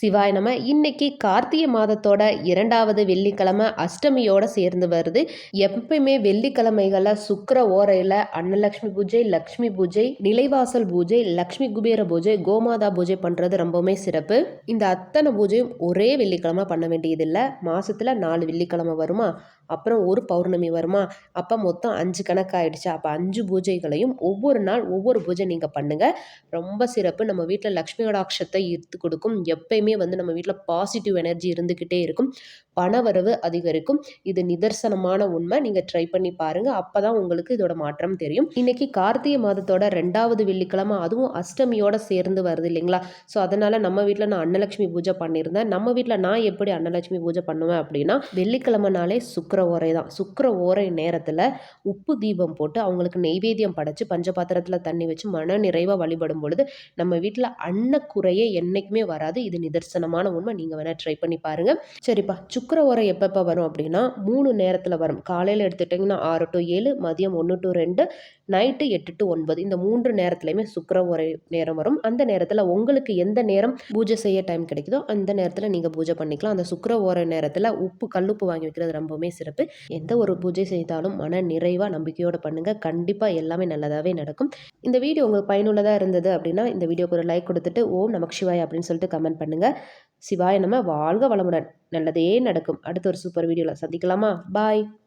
சிவாய் நம்ம இன்னைக்கு கார்த்திகை மாதத்தோட இரண்டாவது வெள்ளிக்கிழமை அஷ்டமியோட சேர்ந்து வருது. எப்பயுமே வெள்ளிக்கிழமைகளில் சுக்கர ஓரையில் அன்னலக்ஷ்மி பூஜை லக்ஷ்மி பூஜை நிலைவாசல் பூஜை லக்ஷ்மி குபேர பூஜை கோமாதா பூஜை பண்ணுறது ரொம்பவுமே சிறப்பு. இந்த அத்தனை பூஜையும் ஒரே வெள்ளிக்கிழமை பண்ண வேண்டியதில்லை. மாதத்தில் நாலு வெள்ளிக்கிழமை வருமா? அப்புறம் ஒரு பௌர்ணமி வருமா? அப்போ மொத்தம் அஞ்சு கணக்காயிடுச்சு. அப்போ அஞ்சு பூஜைகளையும் ஒவ்வொரு நாள் ஒவ்வொரு பூஜை நீங்கள் பண்ணுங்கள் ரொம்ப சிறப்பு. நம்ம வீட்டில் லக்ஷ்மி கடாட்சத்தை ஈர்த்து கொடுக்கும். எப்பயுமே வந்து நம்ம வீட்டில் பாசிட்டிவ் எனர்ஜி இருந்துக்கிட்டே இருக்கும். பணவரவு அதிகரிக்கும். இது நிதர்சனமான உண்மை. நீங்கள் ட்ரை பண்ணி பாருங்கள் அப்போ தான் உங்களுக்கு இதோட மாற்றம் தெரியும். இன்னைக்கு கார்த்திகை மாதத்தோட ரெண்டாவது வெள்ளிக்கிழமை. அதுவும் அஷ்டமியோட சேர்ந்து வருது இல்லைங்களா? ஸோ அதனால் நம்ம வீட்டில் நான் அன்னலட்சுமி பூஜை பண்ணியிருந்தேன். நம்ம வீட்டில் நான் எப்படி அன்னலட்சுமி பூஜை பண்ணுவேன் அப்படின்னா வெள்ளிக்கிழமைனாலே சுக்கர ஓரை தான். சுக்கர ஓரை நேரத்தில் உப்பு தீபம் போட்டு அவங்களுக்கு நெய்வேத்தியம் படைச்சு பஞ்சபாத்திரத்தில் தண்ணி வச்சு மன நிறைவாக வழிபடும் பொழுது நம்ம வீட்டில் அன்னக்குறையே என்றைக்குமே வராது. இது நிதர்சனமான உண்மை. நீங்கள் வேணால் ட்ரை பண்ணி பாருங்கள் சரிப்பா. சுக்கர உரம் எப்பப்போ வரும் அப்படின்னா மூணு நேரத்தில் வரும். காலையில் எடுத்துட்டிங்கன்னா ஆறு டு ஏழு மதியம் ஒன்று டு ரெண்டு நைட்டு எட்டு டு ஒன்பது. இந்த மூன்று நேரத்துலையுமே சுக்கர உரை நேரம் வரும். அந்த நேரத்தில் உங்களுக்கு எந்த நேரம் பூஜை செய்ய டைம் கிடைக்குதோ அந்த நேரத்தில் நீங்கள் பூஜை பண்ணிக்கலாம். அந்த சுக்கர ஓர நேரத்தில் உப்பு கல்லுப்பு வாங்கி வைக்கிறது ரொம்பவுமே சிறப்பு. எந்த ஒரு பூஜை செய்தாலும் மன நிறைவாக நம்பிக்கையோடு பண்ணுங்கள் கண்டிப்பாக எல்லாமே நல்லதாகவே நடக்கும். இந்த வீடியோ உங்களுக்கு பயனுள்ளதாக இருந்தது அப்படின்னா இந்த வீடியோக்கு ஒரு லைக் கொடுத்துட்டு ஓம் நமக்கு சிவாய் அப்படின்னு சொல்லிட்டு கமெண்ட் பண்ணுங்கள் சிவாய நம்ம வாழ்க வளமுடன். நல்லதே நடக்கும். அடுத்த ஒரு சூப்பர் வீடியோவில் சந்திக்கலாமா? பாய்